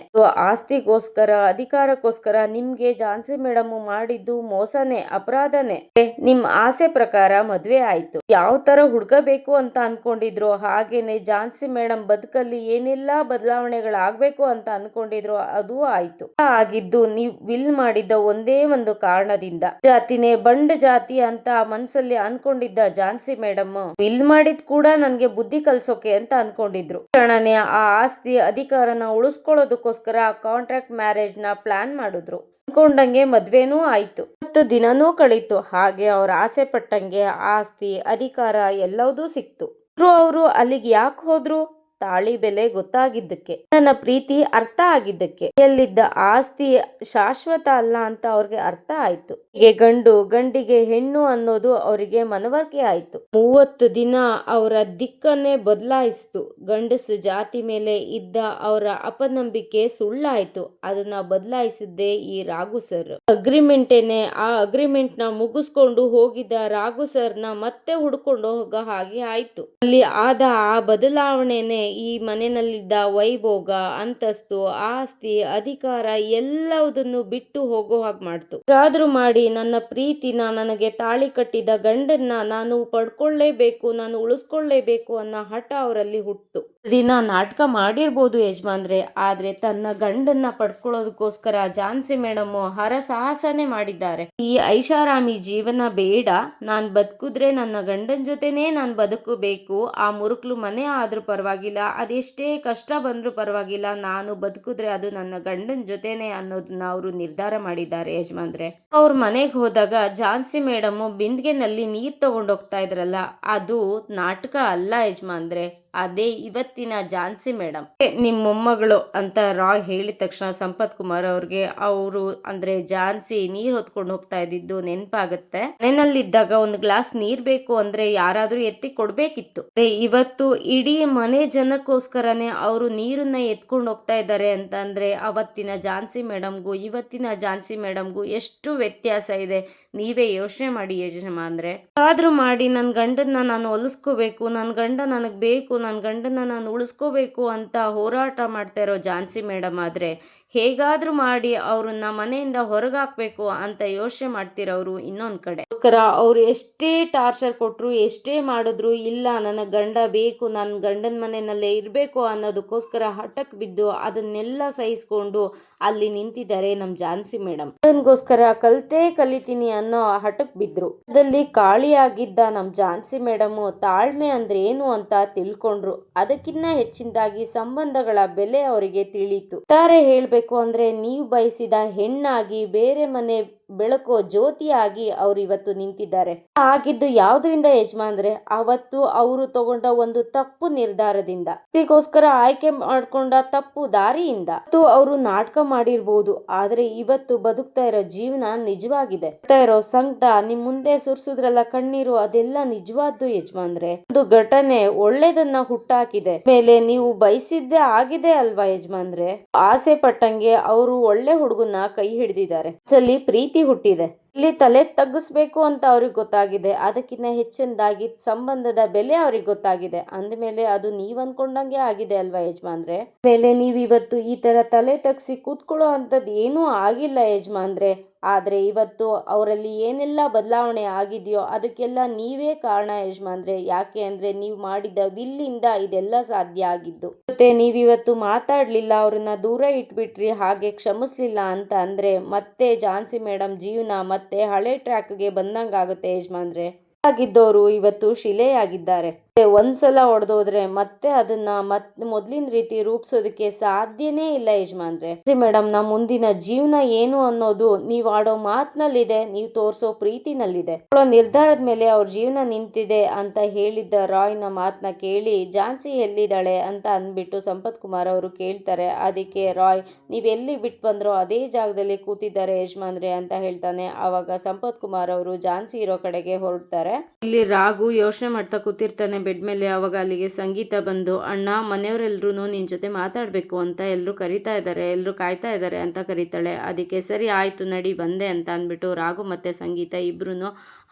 ಆಸ್ತಿಗೋಸ್ಕರ, ಅಧಿಕಾರಕ್ಕೋಸ್ಕರ ನಿಮಗೆ ಝಾನ್ಸಿ ಮೇಡಮ್ ಮಾಡಿದ್ದು ಮೋಸನೇ, ಅಪರಾಧನೇ. ನಿಮ್ಮ ಆಸೆ ಪ್ರಕಾರ ಮದುವೆ ಆಯ್ತು. ಯಾವ ಥರ ಹುಡ್ಕಬೇಕು ಅಂತ ಅಂದ್ಕೊಂಡಿದ್ರು ಹಾಗೇನೆ ಝಾನ್ಸಿ ಮೇಡಮ್ ಬದುಕಲ್ಲಿ ಏನೆಲ್ಲ ಬದಲಾವಣೆಗಳಾಗಬೇಕು ಅಂತ ಅಂದ್ಕೊಂಡಿದ್ರು ಅದು ಆಯ್ತು. ಆಗಿದ್ದು ನೀವು ವಿಲ್ ಮಾಡಿದ್ದ ಒಂದೇ ಒಂದು ಕಾರಣದಿಂದ. ಜಾತಿನೇ ಬಂಡ ಜಾತಿ ಅಂತ ಮನ್ಸಲ್ಲಿ ಅನ್ಕೊಂಡಿದ್ದ ಝಾನ್ಸಿ ಮೇಡಮ್ ವಿಲ್ ಮಾಡಿದ್ ಕೂಡ ನನಗೆ ಬುದ್ಧಿ ಕಲ್ಸೋಕೆ ಅಂತ ಅನ್ಕೊಂಡಿದ್ರು. ಕ್ಷಣನೇ ಆ ಆಸ್ತಿ ಅಧಿಕಾರನ ಉಳಿಸ್ಕೊಳ್ಳೋದಕ್ಕೋಸ್ಕರ ಕಾಂಟ್ರಾಕ್ಟ್ ಮ್ಯಾರೇಜ್ನ ಪ್ಲಾನ್ ಮಾಡಿದ್ರು. ಅನ್ಕೊಂಡಂಗೆ ಮದ್ವೆನೂ ಆಯ್ತು. ಹತ್ತು ದಿನನೂ ಕಳೀತು. ಹಾಗೆ ಅವ್ರ ಆಸೆ ಪಟ್ಟಂಗೆ ಆಸ್ತಿ, ಅಧಿಕಾರ ಎಲ್ಲವೂ ಸಿಕ್ತು. ಅವರು ಅಲ್ಲಿಗೆ ಯಾಕೆ ಹೋದ್ರು? ತಾಳಿ ಬೆಲೆ ಗೊತ್ತಾಗಿದ್ದಕ್ಕೆ, ನನ್ನ ಪ್ರೀತಿ ಅರ್ಥ ಆಗಿದ್ದಕ್ಕೆ ಎಲ್ಲಿದ್ದ ಆಸ್ತಿ ಶಾಶ್ವತ ಅಲ್ಲ ಅಂತ ಅವ್ರಿಗೆ ಅರ್ಥ ಆಯ್ತು. ಹೀಗೆ ಗಂಡು, ಗಂಡಿಗೆ ಹೆಣ್ಣು ಅನ್ನೋದು ಅವರಿಗೆ ಮನವರಿಕೆ ಆಯ್ತು. ಮೂವತ್ತು ದಿನ ಅವರ ದಿಕ್ಕನ್ನೇ ಬದಲಾಯಿಸ್ತು. ಗಂಡಸು ಜಾತಿ ಮೇಲೆ ಇದ್ದ ಅವರ ಅಪನಂಬಿಕೆ ಸುಳ್ಳಾಯ್ತು. ಅದನ್ನ ಬದಲಾಯಿಸಿದ್ದೆ ಈ ರಾಘು ಸರ್. ಅಗ್ರಿಮೆಂಟೇನೆ, ಆ ಅಗ್ರಿಮೆಂಟ್ನ ಮುಗಿಸ್ಕೊಂಡು ಹೋಗಿದ್ದ ರಾಘು ನ ಮತ್ತೆ ಹುಡ್ಕೊಂಡು ಹೋಗೋ ಹಾಗೆ ಆಯ್ತು. ಅಲ್ಲಿ ಆದ ಆ ಬದಲಾವಣೆನೆ ಈ ಮನೆಯಲ್ಲಿದ್ದ ವೈಭೋಗ, ಅಂತಸ್ತು, ಆಸ್ತಿ, ಅಧಿಕಾರ ಎಲ್ಲವುದನ್ನು ಬಿಟ್ಟು ಹೋಗೋ ಹಾಗೆ ಮಾಡ್ತು. ಗಾದ್ರು ಮಾಡಿ ನನ್ನ ಪ್ರೀತಿನ ನನಗೆ ತಾಳಿ ಕಟ್ಟಿದ ಗಂಡನ್ನ ನಾನು ಪಡ್ಕೊಳ್ಳೇಬೇಕು, ನಾನು ಉಳಿಸ್ಕೊಳ್ಳೇಬೇಕು ಅನ್ನೋ ಹಠ ಅವರಲ್ಲಿ ಹುಟ್ಟು. ದಿನ ನಾಟಕ ಮಾಡಿರ್ಬೋದು ಯಜಮಾನ್ರೆ, ಆದ್ರೆ ತನ್ನ ಗಂಡನ್ನ ಪಡ್ಕೊಳ್ಳೋದಕ್ಕೋಸ್ಕರ ಝಾನ್ಸಿ ಮೇಡಮ್ ಹರಸಾಹಸನೆ ಮಾಡಿದ್ದಾರೆ. ಈ ಐಷಾರಾಮಿ ಜೀವನ ಬೇಡ, ನಾನ್ ಬದುಕಿದ್ರೆ ನನ್ನ ಗಂಡನ ಜೊತೆನೇ ನಾನು ಬದುಕಬೇಕು, ಆ ಮುರುಕ್ಲು ಮನೆ ಆದ್ರೂ ಪರವಾಗಿಲ್ಲ. ಅದೆಷ್ಟೇ ಕಷ್ಟ ಬಂದರೂ ಪರವಾಗಿಲ್ಲ, ನಾನು ಬದುಕಿದ್ರೆ ಅದು ನನ್ನ ಗಂಡನ ಜೊತೆನೆ ಅನ್ನೋದನ್ನ ಅವರು ನಿರ್ಧಾರ ಮಾಡಿದ್ದಾರೆ ಯಜಮಾನ್ರೆ. ಅವ್ರ ಮನೆಗೆ ಹೋದಾಗ ಝಾನ್ಸಿ ಮೇಡಮ್ ಬಿಂದಿಗೆನಲ್ಲಿ ನೀರು ತಗೊಂಡೋಗ್ತಾ ಇದ್ರಲ್ಲ, ಅದು ನಾಟಕ ಅಲ್ಲ ಯಜಮಾನ್ರೆ. ಅದೇ ಇವತ್ತಿನ ಝಾನ್ಸಿ ಮೇಡಮ್ ನಿಮ್ಮ ಮೊಮ್ಮಗಳು ಅಂತ ರಾಯ್ ಹೇಳಿದ ತಕ್ಷಣ ಸಂಪತ್ ಕುಮಾರ್ ಅವ್ರಿಗೆ ಅವರು ಅಂದ್ರೆ ಝಾನ್ಸಿ ನೀರ್ ಹೊತ್ಕೊಂಡು ಹೋಗ್ತಾ ಇದ್ದಿದ್ದು ನೆನಪಾಗುತ್ತೆ. ಮನೆಯಲ್ಲಿದ್ದಾಗ ಒಂದು ಗ್ಲಾಸ್ ನೀರ್ ಬೇಕು ಅಂದ್ರೆ ಯಾರಾದ್ರೂ ಎತ್ತಿ ಕೊಡ್ಬೇಕಿತ್ತು. ಇವತ್ತು ಇಡೀ ಮನೆ ಜನಕ್ಕೋಸ್ಕರನೇ ಅವರು ನೀರನ್ನ ಎತ್ಕೊಂಡು ಹೋಗ್ತಾ ಇದ್ದಾರೆ ಅಂತ ಅಂದ್ರೆ ಅವತ್ತಿನ ಝಾನ್ಸಿ ಮೇಡಮ್ಗೂ ಇವತ್ತಿನ ಝಾನ್ಸಿ ಮೇಡಮ್ಗೂ ಎಷ್ಟು ವ್ಯತ್ಯಾಸ ಇದೆ? ನೀವೇ ಯೋಚನೆ ಮಾಡಿ ಯಜಮ ಅಂದ್ರೆ ಆದ್ರೂ ಮಾಡಿ ನನ್ನ ಗಂಡನ್ನ ನಾನು ಹೊಲಿಸ್ಕೋಬೇಕು ನನ್ನ ಗಂಡ ನನಗೆ ಬೇಕು ನನ್ನ ಗಂಡನ ನಾನು ಉಳಿಸ್ಕೋಬೇಕು ಅಂತ ಹೋರಾಟ ಮಾಡ್ತಾ ಇರೋ ಝಾನ್ಸಿ ಮೇಡಮ್ ಆದರೆ ಹೇಗಾದರೂ ಮಾಡಿ ಅವ್ರನ್ನ ಮನೆಯಿಂದ ಹೊರಗಾಕಬೇಕು ಅಂತ ಯೋಚನೆ ಮಾಡ್ತಿರೋರು ಇನ್ನೊಂದು ಕಡೆ. ಅದಕ್ಕೋಸ್ಕರ ಅವ್ರು ಎಷ್ಟೇ ಟಾರ್ಚರ್ ಕೊಟ್ಟರು ಎಷ್ಟೇ ಮಾಡಿದ್ರು, ಇಲ್ಲ, ನನ್ನ ಗಂಡ ಬೇಕು ನನ್ನ ಗಂಡನ ಮನೆಯಲ್ಲೇ ಇರಬೇಕು ಅನ್ನೋದಕ್ಕೋಸ್ಕರ ಹಠಕ್ಕೆ ಬಿದ್ದು ಅದನ್ನೆಲ್ಲ ಸಹಿಸ್ಕೊಂಡು ಅಲ್ಲಿ ನಿಂತಿದ್ದಾರೆ ನಮ್ಮ ಝಾನ್ಸಿ ಮೇಡಮ್ ಅದನ್ಗೋಸ್ಕರ ಕಲ್ತೇ ಕಲಿತೀನಿ ಅನ್ನೋ ಹಠಕ್ಕೆ ಬಿದ್ರು. ಅದಲ್ಲಿ ಕಾಳಿಯಾಗಿದ್ದ ನಮ್ಮ ಝಾನ್ಸಿ ಮೇಡಮು ತಾಳ್ಮೆ ಅಂದ್ರೆ ಏನು ಅಂತ ತಿಳ್ಕೊಂಡ್ರು. ಅದಕ್ಕಿನ್ನ ಹೆಚ್ಚಿನದಾಗಿ ಸಂಬಂಧಗಳ ಬೆಲೆ ಅವರಿಗೆ ತಿಳಿಯಿತು ತಾರೆ ಹೇಳ್ಬೇಕು ಅಂದ್ರೆ ನೀವು ಬಯಸಿದ ಹೆಣ್ಣಾಗಿ ಬೇರೆ ಮನೆ ಬೆಳಕೋ ಜ್ಯೋತಿಯಾಗಿ ಅವರು ಇವತ್ತು ನಿಂತಿದ್ದಾರೆ. ಆಗಿದ್ದು ಯಾವ್ದ್ರಿಂದ ಯಜಮಾನ್ರೆ? ಅವತ್ತು ಅವರು ತಗೊಂಡ ಒಂದು ತಪ್ಪು ನಿರ್ಧಾರದಿಂದ. ಇದಕ್ಕೋಸ್ಕರ ಆಯ್ಕೆ ಮಾಡ್ಕೊಂಡ ತಪ್ಪು ದಾರಿಯಿಂದ ಅವರು ನಾಟಕ ಮಾಡಿರ್ಬೋದು. ಆದ್ರೆ ಇವತ್ತು ಬದುಕ್ತಾ ಇರೋ ಜೀವನ ನಿಜವಾಗಿದೆ. ಇರೋ ಸಂಕಟ ನಿಮ್ ಮುಂದೆ ಸುರ್ಸುದ್ರಲ್ಲ ಕಣ್ಣೀರು ಅದೆಲ್ಲ ನಿಜವಾದ್ದು ಯಜಮಾನ್ರೆ? ಒಂದು ಘಟನೆ ಒಳ್ಳೇದನ್ನ ಹುಟ್ಟಾಕಿದೆ. ಮೇಲೆ ನೀವು ಬಯಸಿದ್ದೇ ಆಗಿದೆ ಅಲ್ವಾ ಯಜಮಾನ್ರೆ? ಆಸೆ ಪಟ್ಟಂಗೆ ಅವರು ಒಳ್ಳೆ ಹುಡುಗನ ಕೈ ಹಿಡಿದಿದ್ದಾರೆ. ಸಲಿ ಪ್ರೀತಿ ಹುಟ್ಟಿದೆ. ಇಲ್ಲಿ ತಲೆ ತಗ್ಗಿಸ್ಬೇಕು ಅಂತ ಅವ್ರಿಗೆ ಗೊತ್ತಾಗಿದೆ. ಅದಕ್ಕಿಂತ ಹೆಚ್ಚಿನದಾಗಿ ಸಂಬಂಧದ ಬೆಲೆ ಅವ್ರಿಗೆ ಗೊತ್ತಾಗಿದೆ. ಅಂದಮೇಲೆ ಅದು ನೀವ್ ಅನ್ಕೊಂಡಂಗೆ ಆಗಿದೆ ಅಲ್ವಾ ಯಜಮಾನ್ರೆ? ಮೇಲೆ ನೀವ್ ಇವತ್ತು ಈ ತರ ತಲೆ ತಗ್ಸಿ ಕೂತ್ಕೊಳ್ಳೋ ಅಂತದ್ ಏನೂ ಆಗಿಲ್ಲ ಯಜಮಾನ್ರೆ. ಆದ್ರೆ ಇವತ್ತು ಅವರಲ್ಲಿ ಏನೆಲ್ಲ ಬದಲಾವಣೆ ಆಗಿದೆಯೋ ಅದಕ್ಕೆಲ್ಲ ನೀವೇ ಕಾರಣ ಯಜಮಾನ್ರೆ. ಯಾಕೆ ಅಂದರೆ ನೀವು ಮಾಡಿದ ವಿಲ್ಲಿಂದ ಇದೆಲ್ಲ ಸಾಧ್ಯ ಆಗಿದ್ದು. ಮತ್ತೆ ನೀವಿವತ್ತು ಮಾತಾಡಲಿಲ್ಲ, ಅವ್ರನ್ನ ದೂರ ಇಟ್ಬಿಟ್ರಿ, ಹಾಗೆ ಕ್ಷಮಿಸ್ಲಿಲ್ಲ ಅಂತ ಅಂದರೆ ಮತ್ತೆ ಝಾನ್ಸಿ ಮೇಡಮ್ ಜೀವನ ಮತ್ತೆ ಹಳೆ ಟ್ರ್ಯಾಕ್ಗೆ ಬಂದಂಗಾಗುತ್ತೆ ಯಜಮಾನ್ರೆ. ಆಗಿದ್ದವರು ಇವತ್ತು ಶಿಲೆಯಾಗಿದ್ದಾರೆ. ಒಂದ್ಸಲ ಹೊಡೆದೋದ್ರೆ ಮತ್ತೆ ಅದನ್ನ ಮತ್ ಮೊದ್ಲಿನ ರೀತಿ ರೂಪಿಸೋದಕ್ಕೆ ಸಾಧ್ಯನೇ ಇಲ್ಲ ಯಜಮಾನ್ರೆ. ಮೇಡಮ್ ನಮ್ಮ ಮುಂದಿನ ಜೀವನ ಏನು ಅನ್ನೋದು ನೀವ್ ಆಡೋ ಮಾತಿನಲ್ಲಿದೆ, ನೀವು ತೋರಿಸೋ ಪ್ರೀತಿನಲ್ಲಿದೆ. ನಿರ್ಧಾರದ ಮೇಲೆ ಅವ್ರ ಜೀವನ ನಿಂತಿದೆ ಅಂತ ಹೇಳಿದ್ದ ರಾಯ್ನ ಮಾತನ್ನ ಕೇಳಿ ಝಾನ್ಸಿ ಎಲ್ಲಿದ್ದಾಳೆ ಅಂತ ಅಂದ್ಬಿಟ್ಟು ಸಂಪತ್ ಕುಮಾರ್ ಅವರು ಕೇಳ್ತಾರೆ. ಅದಕ್ಕೆ ರಾಯ್ ನೀವೆಲ್ಲಿ ಬಿಟ್ಟು ಬಂದ್ರೋ ಅದೇ ಜಾಗದಲ್ಲಿ ಕೂತಿದ್ದಾರೆ ಯಜಮಾನ್ರೆ ಅಂತ ಹೇಳ್ತಾನೆ. ಆವಾಗ ಸಂಪತ್ ಕುಮಾರ್ ಅವರು ಝಾನ್ಸಿ ಇರೋ ಕಡೆಗೆ ಹೊರಡ್ತಾರೆ. ಇಲ್ಲಿ ರಾಗು ಯೋಚನೆ ಮಾಡ್ತಾ ಕೂತಿರ್ತಾನೆ ಬೆಡ್ ಮೇಲೆ ಅವಾಗ ಅಲ್ಲಿಗೆ ಸಂಗೀತ ಬಂದು, ಅಣ್ಣ ಮನೆಯವರೆಲ್ಲರೂ ನಿನ್ನ ಜೊತೆ ಮಾತಾಡಬೇಕು ಅಂತ ಎಲ್ಲರೂ ಕರಿತಾ ಇದ್ದಾರೆ ಎಲ್ಲರೂ ಕಾಯ್ತಾ ಇದ್ದಾರೆ ಅಂತ ಕರೀತಾಳೆ. ಅದಕ್ಕೆ ಸರಿ ಆಯ್ತು, ನಡಿ ಬಂದೆ ಅಂತ ಅಂದ್ಬಿಟ್ಟು ರಾಘು ಮತ್ತೆ ಸಂಗೀತ ಇಬ್ಬರೂ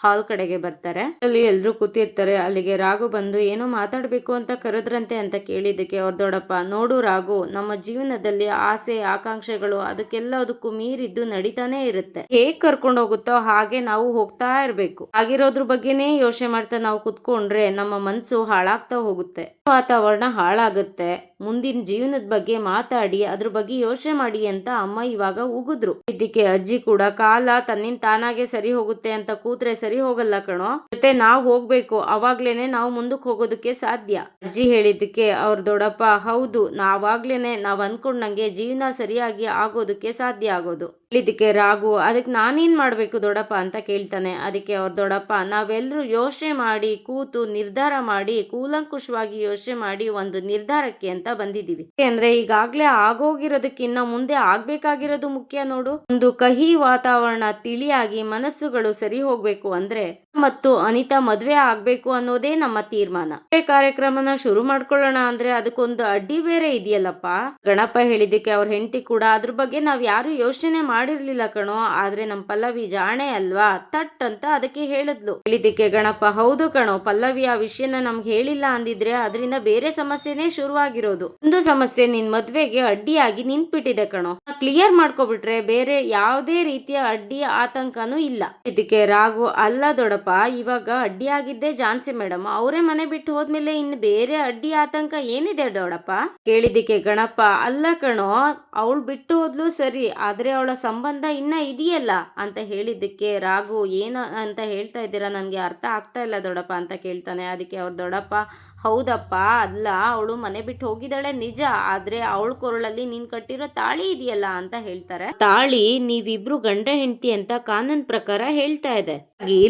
ಹಾಲ್ ಕಡೆಗೆ ಬರ್ತಾರೆ. ಅಲ್ಲಿ ಎಲ್ಲರೂ ಕೂತಿರ್ತಾರೆ. ಅಲ್ಲಿಗೆ ರಾಘು ಬಂದು, ಏನೋ ಮಾತಾಡಬೇಕು ಅಂತ ಕರೆದ್ರಂತೆ ಅಂತ ಕೇಳಿದ್ದಕ್ಕೆ ಅವ್ರ ದೊಡ್ಡಪ್ಪ, ನೋಡು ರಾಘು, ನಮ್ಮ ಜೀವನದಲ್ಲಿ ಆಸೆ, ಆಕಾಂಕ್ಷೆಗಳು ಅದಕ್ಕೆಲ್ಲದಕ್ಕೂ ಮೀರಿದ್ದು ನಡೀತಾನೆ ಇರುತ್ತೆ. ಹೇಗೆ ಕರ್ಕೊಂಡು ಹೋಗುತ್ತೋ ಹಾಗೆ ನಾವು ಹೋಗ್ತಾ ಇರಬೇಕು. ಆಗಿರೋದ್ರ ಬಗ್ಗೆನೇ ಯೋಚನೆ ಮಾಡ್ತಾ ನಾವು ಕುತ್ಕೊಂಡ್ರೆ ನಮ್ಮ ಮನ್ಸು ಹಾಳಾಗ್ತಾ ಹೋಗುತ್ತೆ. ವಾತಾವರಣ ಹಾಳಾಗುತ್ತೆ. ಮುಂದಿನ ಜೀವನದ ಬಗ್ಗೆ ಮಾತಾಡಿ, ಅದ್ರ ಬಗ್ಗೆ ಯೋಚನೆ ಮಾಡಿ ಅಂತ ಅಮ್ಮ ಇವಾಗ ಉಗಿದ್ರು. ಇದಕ್ಕೆ ಅಜ್ಜಿ ಕೂಡ, ಕಾಲ ತನ್ನಿಂದ ತಾನಾಗೆ ಸರಿ ಹೋಗುತ್ತೆ ಅಂತ ಕೂತ್ರೆ ಸರಿ ಹೋಗಲ್ಲ ಕಣೋ. ಜೊತೆ ನಾವ್ ಹೋಗ್ಬೇಕು. ಅವಾಗ್ಲೇನೆ ನಾವು ಮುಂದಕ್ಕೆ ಹೋಗೋದಕ್ಕೆ ಸಾಧ್ಯ. ಅಜ್ಜಿ ಹೇಳಿದ್ದಕ್ಕೆ ಅವ್ರ ದೊಡ್ಡಪ್ಪ, ಹೌದು. ನಾವಾಗ್ಲೇನೆ ನಾವ್ ಅನ್ಕೊಂಡಂಗೆ ಜೀವನ ಸರಿಯಾಗಿ ಆಗೋದಕ್ಕೆ ಸಾಧ್ಯ ಆಗೋದು. ಇದಕ್ಕೆ ರಾಗು ಅದಕ್ಕೆ ನಾನೇನು ಮಾಡಬೇಕು ದೊಡ್ಡಪ್ಪ ಅಂತ ಕೇಳ್ತಾನೆ. ಅದಕ್ಕೆ ಅವ್ರ, ದೊಡ್ಡಪ್ಪ ನಾವೆಲ್ಲರೂ ಯೋಚನೆ ಮಾಡಿ, ಕೂತು ನಿರ್ಧಾರ ಮಾಡಿ, ಕೂಲಂಕುಷವಾಗಿ ಯೋಚನೆ ಮಾಡಿ ಒಂದು ನಿರ್ಧಾರಕ್ಕೆ ಅಂತ ಬಂದಿದ್ದೀವಿ. ಅಂದ್ರೆ ಈಗಾಗಲೇ ಆಗೋಗಿರೋದಕ್ಕಿನ್ನ ಮುಂದೆ ಆಗ್ಬೇಕಾಗಿರೋದು ಮುಖ್ಯ ನೋಡು. ಒಂದು ಕಹಿ ವಾತಾವರಣ, ತಿಳಿಯಾಗಿ ಮನಸ್ಸುಗಳು ಸರಿ ಹೋಗ್ಬೇಕು ಅಂದ್ರೆ ಮತ್ತು ಅನಿತಾ ಮದ್ವೆ ಆಗ್ಬೇಕು ಅನ್ನೋದೇ ನಮ್ಮ ತೀರ್ಮಾನ. ಕಾರ್ಯಕ್ರಮನ ಶುರು ಮಾಡ್ಕೊಳ್ಳೋಣ ಅಂದ್ರೆ ಅದಕ್ಕೊಂದು ಅಡ್ಡಿ ಬೇರೆ ಇದೆಯಲ್ಲಪ್ಪ. ಗಣಪ ಹೇಳಿದಕ್ಕೆ ಅವ್ರ ಹೆಂಡತಿ ಕೂಡ ಅದ್ರ ಬಗ್ಗೆ ನಾವ್ ಯಾರು ಯೋಚನೆ ಮಾಡಿರ್ಲಿಲ್ಲ ಕಣೋ. ಆದ್ರೆ ನಮ್ ಪಲ್ಲವಿ ಜಾಣೆ ಅಲ್ವಾ? ತಟ್ ಅಂತ ಅದಕ್ಕೆ ಹೇಳಿದ್ಲು. ಹೇಳಿದಕ್ಕೆ ಗಣಪ, ಹೌದು ಕಣೋ, ಪಲ್ಲವಿ ಆ ವಿಷಯನ ನಮ್ಗೆ ಹೇಳಿಲ್ಲ ಅಂದಿದ್ರೆ ಅದರಿಂದ ಬೇರೆ ಸಮಸ್ಯೆನೇ ಶುರುವಾಗಿರೋದು. ಒಂದು ಸಮಸ್ಯೆ ನಿನ್ ಮದ್ವೆಗೆ ಅಡ್ಡಿಯಾಗಿ ನಿಂತ್ಬಿಟ್ಟಿದೆ ಕಣೋ. ಕ್ಲಿಯರ್ ಮಾಡ್ಕೊಬಿಟ್ರೆ ಬೇರೆ ಯಾವುದೇ ರೀತಿಯ ಅಡ್ಡಿ, ಆತಂಕನೂ ಇಲ್ಲ. ಇದಕ್ಕೆ ರಾಗು ಅಲ್ಲ ದೊಡ್ಡಪ್ಪ ಇವಾಗ ಅಡ್ಡಿಯಾಗಿದ್ದೆ ಜಾನ್ಸಿ ಮೇಡಮ್. ಅವರೇ ಮನೆ ಬಿಟ್ಟು ಹೋದ್ಮೇಲೆ ಇನ್ನು ಬೇರೆ ಅಡ್ಡಿ ಆತಂಕ ಏನಿದೆ ದೊಡಪ್ಪ ಕೇಳಿದ್ದಕ್ಕೆ ಗಣಪ ಅಲ್ಲ ಕಣೋ, ಅವಳು ಬಿಟ್ಟು ಹೋದ್ಲು ಸರಿ, ಆದ್ರೆ ಅವಳ ಸಂಬಂಧ ಇನ್ನ ಇದೆಯಲ್ಲ ಅಂತ ಹೇಳಿದ್ದಕ್ಕೆ ರಾಘು, ಏನ ಅಂತ ಹೇಳ್ತಾ ಇದ್ದೀರಾ? ನನಗೆ ಅರ್ಥ ಆಗ್ತಾ ಇಲ್ಲ ದೊಡಪ್ಪ ಅಂತ ಕೇಳ್ತಾನೆ. ಅದಕ್ಕೆ ಅವ್ರ ದೊಡ್ಡಪ್ಪ ಹೌದಪ್ಪ, ಅಲ್ಲ, ಅವಳು ಮನೆ ಬಿಟ್ಟು ಹೋಗಿದ್ದಾಳೆ, ನಿಜ. ಆದ್ರೆ ಅವಳ ಕೊರಳಲ್ಲಿ ನೀನ್ ಕಟ್ಟಿರೋ ತಾಳಿ ಇದೆಯಲ್ಲ ಅಂತ ಹೇಳ್ತಾರೆ. ತಾಳಿ ನೀವಿಬ್ರು ಗಂಡ ಹೆಂಡತಿ ಅಂತ ಕಾನೂನ್ ಪ್ರಕಾರ ಹೇಳ್ತಾ ಇದೆ.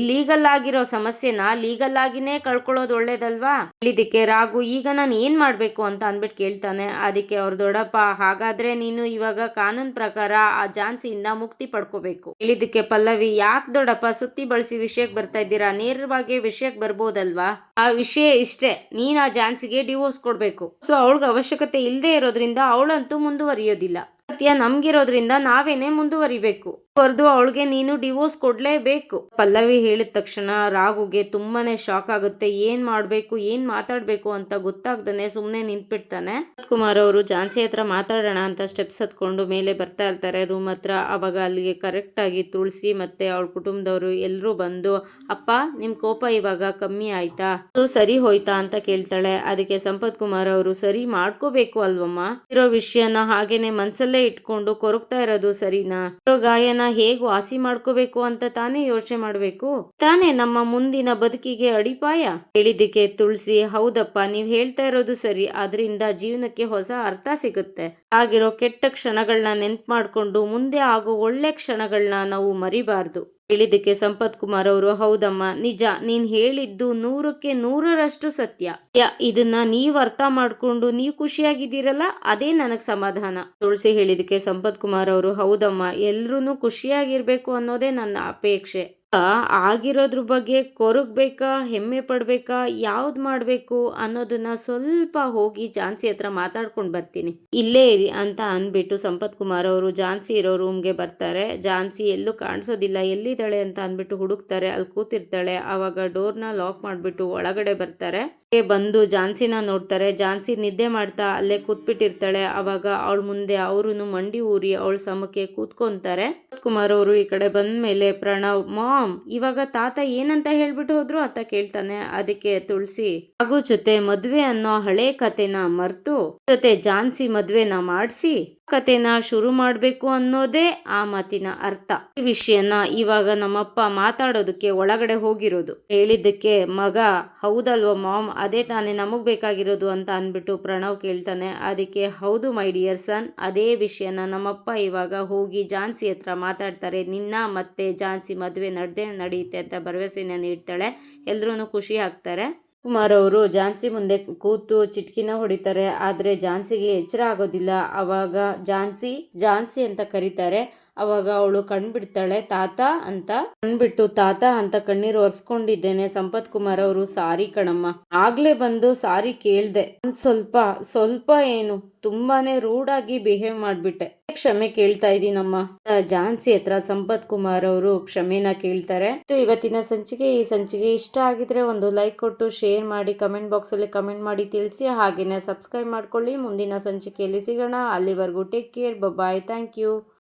ಲೀಗಲ್ ಆಗಿರೋ ಸಮಸ್ಯೆನ ಲೀಗಲ್ ಆಗಿನೇ ಕಳ್ಕೊಳ್ಳೋದು ಒಳ್ಳೇದಲ್ವಾ? ಇಲ್ಲಿದಕ್ಕೆ ರಾಘು, ಈಗ ನಾನು ಏನ್ ಮಾಡ್ಬೇಕು ಅಂತ ಅಂದ್ಬಿಟ್ಟು ಕೇಳ್ತಾನೆ. ಅದಕ್ಕೆ ಅವ್ರ, ದೊಡ್ಡಪ್ಪ, ಹಾಗಾದ್ರೆ ನೀನು ಇವಾಗ ಕಾನೂನ್ ಪ್ರಕಾರ ಆ ಜಾನ್ಸಿಯಿಂದ ಮುಕ್ತಿ ಪಡ್ಕೋಬೇಕು. ಇಳಿದಕ್ಕೆ ಪಲ್ಲವಿ, ಯಾಕೆ ದೊಡ್ಡಪ್ಪ ಸುತ್ತಿ ಬಳಸಿ ವಿಷಯಕ್ಕೆ ಬರ್ತಾ ಇದ್ದೀರಾ? ನೇರವಾಗಿ ವಿಷಯಕ್ಕೆ ಬರ್ಬೋದಲ್ವಾ? ಆ ವಿಷಯ ಇಷ್ಟೇ. ನೀನ್ ಆ ಝಾನ್ಸಿಗೆ ಡಿವೋರ್ಸ್ ಕೊಡಬೇಕು. ಸೊ ಅವಳಿಗೆ ಅವಶ್ಯಕತೆ ಇಲ್ಲದೆ ಇರೋದ್ರಿಂದ ಅವಳಂತೂ ಮುಂದುವರಿಯೋದಿಲ್ಲ. ಸತ್ಯ ನಮ್ಗಿರೋದ್ರಿಂದ ನಾವೇನೆ ಮುಂದುವರಿಬೇಕು? ಹೊರದು ಅವಳಿಗೆ ನೀನು ಡಿವೋರ್ಸ್ ಕೊಡ್ಲೇಬೇಕು. ಪಲ್ಲವಿ ಹೇಳಿದ ತಕ್ಷಣ ರಾಘುಗೆ ತುಂಬಾನೇ ಶಾಕ್ ಆಗುತ್ತೆ. ಏನ್ ಮಾಡ್ಬೇಕು, ಏನ್ ಮಾತಾಡ್ಬೇಕು ಅಂತ ಗೊತ್ತಾಗ್ದನೆ ಸುಮ್ನೆ ನಿಂತ್ಬಿಡ್ತಾನೆ. ಕುಮಾರ್ ಅವರು, ಜಾನ್ಸಿ ಹತ್ರ ಮಾತಾಡೋಣ ಅಂತ ಸ್ಟೆಪ್ಸ್ ಹತ್ಕೊಂಡು ಮೇಲೆ ಬರ್ತಾ ಇರ್ತಾರೆ. ರೂಮ್ ಹತ್ರ ಅವಾಗ ಅಲ್ಲಿಗೆ ಕರೆಕ್ಟ್ ಆಗಿ ತುಳಸಿ ಮತ್ತೆ ಅವಳ ಕುಟುಂಬದವರು ಎಲ್ಲರೂ ಬಂದು, ಅಪ್ಪ, ನಿಮ್ ಕೋಪ ಇವಾಗ ಕಮ್ಮಿ ಆಯ್ತಾ? ಸರಿ ಹೋಯ್ತಾ? ಅಂತ ಕೇಳ್ತಾಳೆ. ಅದಕ್ಕೆ ಸಂಪತ್ ಕುಮಾರ್ ಅವರು, ಸರಿ ಮಾಡ್ಕೋಬೇಕು ಅಲ್ವಮ್ಮ. ಇರೋ ವಿಷಯನ ಹಾಗೇನೆ ಮನ್ಸಲ್ಲೇ ಇಟ್ಕೊಂಡು ಕೊರಗ್ತಾ ಇರೋದು ಸರಿನಾ? ಗಾಯನ ಹೇಗೆ ವಾಸಿ ಮಾಡ್ಕೋಬೇಕು ಅಂತ ತಾನೇ ಯೋಚನೆ ಮಾಡ್ಬೇಕು? ತಾನೇ ನಮ್ಮ ಮುಂದಿನ ಬದುಕಿಗೆ ಅಡಿಪಾಯ? ಹೇಳಿದಕ್ಕೆ ತುಳಸಿ, ಹೌದಪ್ಪ, ನೀವ್ ಹೇಳ್ತಾ ಇರೋದು ಸರಿ ಅದರಿಂದ ಜೀವನಕ್ಕೆ ಹೊಸ ಅರ್ಥ ಸಿಗುತ್ತೆ. ಆಗಿರೋ ಕೆಟ್ಟ ಕ್ಷಣಗಳನ್ನ ನೆನ್ಪು ಮಾಡ್ಕೊಂಡು ಮುಂದೆ ಆಗೋ ಒಳ್ಳೆ ಕ್ಷಣಗಳನ್ನ ನಾವು ಮರಿಬಾರ್ದು. ಹೇಳಿದ್ದಕ್ಕೆ ಸಂಪತ್ ಕುಮಾರ್ ಅವರು, ಹೌದಮ್ಮ, ನಿಜ, ನೀನ್ ಹೇಳಿದ್ದು ನೂರಕ್ಕೆ ನೂರರಷ್ಟು ಸತ್ಯ. ಇದನ್ನ ನೀವ್ ಅರ್ಥ ಮಾಡ್ಕೊಂಡು ನೀವ್ ಖುಷಿಯಾಗಿದ್ದೀರಲ್ಲ, ಅದೇ ನನಗ್ ಸಮಾಧಾನ. ತುಳಸಿ ಹೇಳಿದಕ್ಕೆ ಸಂಪತ್ ಕುಮಾರ್ ಅವರು, ಹೌದಮ್ಮ ಎಲ್ರೂ ಖುಷಿಯಾಗಿರ್ಬೇಕು ಅನ್ನೋದೇ ನನ್ನ ಅಪೇಕ್ಷೆ. ಆಗಿರೋದ್ರ ಬಗ್ಗೆ ಕೊರಗ್ಬೇಕಾ, ಹೆಮ್ಮೆ ಪಡ್ಬೇಕಾ, ಯಾವ್ದು ಮಾಡ್ಬೇಕು ಅನ್ನೋದನ್ನ ಸ್ವಲ್ಪ ಹೋಗಿ ಝಾನ್ಸಿ ಹತ್ರ ಮಾತಾಡ್ಕೊಂಡು ಬರ್ತೀನಿ. ಇಲ್ಲೇ ಇರಿ ಅಂತ ಅಂದ್ಬಿಟ್ಟು ಸಂಪತ್ ಕುಮಾರ್ ಅವರು ಝಾನ್ಸಿ ಇರೋ ರೂಮ್ಗೆ ಬರ್ತಾರೆ. ಝಾನ್ಸಿ ಎಲ್ಲೂ ಕಾಣಿಸೋದಿಲ್ಲ, ಎಲ್ಲಿದ್ದಾಳೆ ಅಂತ ಅಂದ್ಬಿಟ್ಟು ಹುಡುಕ್ತಾರೆ. ಅಲ್ಲಿ ಕೂತಿರ್ತಾಳೆ. ಆವಾಗ ಡೋರ್ನ ಲಾಕ್ ಮಾಡಿಬಿಟ್ಟು ಒಳಗಡೆ ಬರ್ತಾರೆ. ಬಂದು ಝಾನ್ಸಿನ ನೋಡ್ತಾರೆ. ಝಾನ್ಸಿ ನಿದ್ದೆ ಮಾಡ್ತಾ ಅಲ್ಲೇ ಕೂತ್ಬಿಟ್ಟಿರ್ತಾಳೆ. ಅವಾಗ ಅವಳ ಮುಂದೆ ಅವರು ಮಂಡಿ ಊರಿ ಅವಳ ಸಮಕ್ಕೆ ಕೂತ್ಕೊಂತಾರೆ. ಕುಮಾರ್ ಅವರು ಈ ಕಡೆ ಬಂದ ಮೇಲೆ ಪ್ರಣವ್ ಮಾಮ್, ಇವಾಗ ತಾತ ಏನಂತ ಹೇಳ್ಬಿಟ್ಟು ಹೋದ್ರು ಅಂತ ಕೇಳ್ತಾನೆ. ಅದಕ್ಕೆ ತುಳಸಿ ಹಾಗೂ ಜೊತೆ ಮದ್ವೆ ಅನ್ನೋ ಹಳೆ ಕತೆನ ಮರ್ತು, ಜೊತೆ ಜಾನ್ಸಿ ಮದ್ವೆನ ಮಾಡಿಸಿ ಕತೆನ ಶುರು ಮಾಡಬೇಕು ಅನ್ನೋದೇ ಆ ಮಾತಿನ ಅರ್ಥ. ಈ ವಿಷಯನ ಇವಾಗ ನಮ್ಮಪ್ಪ ಮಾತಾಡೋದಕ್ಕೆ ಒಳಗಡೆ ಹೋಗಿರೋದು. ಹೇಳಿದ್ದಕ್ಕೆ, ಮಗ, ಹೌದಲ್ವ ಮಾಮ್? ಅದೇ ತಾನೇ ನಮಗ್ ಬೇಕಾಗಿರೋದು ಅಂತ ಅಂದ್ಬಿಟ್ಟು ಪ್ರಣವ್ ಕೇಳ್ತಾನೆ. ಅದಕ್ಕೆ, ಹೌದು, ಮೈ ಡಿಯರ್ ಸನ್. ಅದೇ ವಿಷಯನ ನಮ್ಮಪ್ಪ ಇವಾಗ ಹೋಗಿ ಝಾನ್ಸಿ ಹತ್ರ ಮಾತಾಡ್ತಾರೆ. ನಿನ್ನ ಮತ್ತೆ ಝಾನ್ಸಿ ಮದುವೆ ನಡೆದೇ ನಡೆಯುತ್ತೆ ಅಂತ ಭರವಸೆನ ನೀಡ್ತಾಳೆ. ಎಲ್ರೂ ಖುಷಿ ಆಗ್ತಾರೆ. ಕುಮಾರ್ ಅವರು ಝಾನ್ಸಿ ಮುಂದೆ ಕೂತು ಚಿಟ್ಕಿನ ಹೊಡಿತಾರೆ, ಆದರೆ ಝಾನ್ಸಿಗೆ ಎಚ್ಚರ ಆಗೋದಿಲ್ಲ. ಅವಾಗ ಝಾನ್ಸಿ ಝಾನ್ಸಿ ಅಂತ ಕರೀತಾರೆ. ಅವಾಗ ಅವಳು ಕಣ್ಬಿಡ್ತಾಳೆ ತಾತ ಅಂತ ಕಣ್ಬಿಟ್ಟು ತಾತ ಅಂತ ಕಣ್ಣೀರು ಒರೆಸ್ಕೊಂಡಿದ್ದೇನೆ ಸಂಪತ್ ಕುಮಾರ್ ಅವರು, ಸಾರಿ ಕಣಮ್ಮ. ಆಗ್ಲೇ ಬಂದು ಸಾರಿ ಕೇಳ್ದೆ. ಸ್ವಲ್ಪ ಸ್ವಲ್ಪ ಏನು, ತುಂಬಾನೇ ರೂಡ್ ಆಗಿ ಬಿಹೇವ್ ಮಾಡ್ಬಿಟ್ಟೆ ಕ್ಷಮೆ ಕೇಳ್ತಾ ಇದ್ದೀನಮ್ಮ ಜಾನ್ಸಿ ಹತ್ರ ಸಂಪತ್ ಕುಮಾರ್ ಅವರು ಕ್ಷಮೆನ ಕೇಳ್ತಾರೆ. ಇವತ್ತಿನ ಸಂಚಿಕೆ ಈ ಸಂಚಿಕೆ ಇಷ್ಟ ಆಗಿದ್ರೆ ಒಂದು ಲೈಕ್ ಕೊಟ್ಟು ಶೇರ್ ಮಾಡಿ ಕಮೆಂಟ್ ಬಾಕ್ಸ್ ಅಲ್ಲಿ ಕಮೆಂಟ್ ಮಾಡಿ ತಿಳಿಸಿ, ಹಾಗೇನೆ ಸಬ್ಸ್ಕ್ರೈಬ್ ಮಾಡ್ಕೊಳ್ಳಿ. ಮುಂದಿನ ಸಂಚಿಕೆಯಲ್ಲಿ ಸಿಗೋಣ. ಅಲ್ಲಿವರೆಗೂ take care bye thank you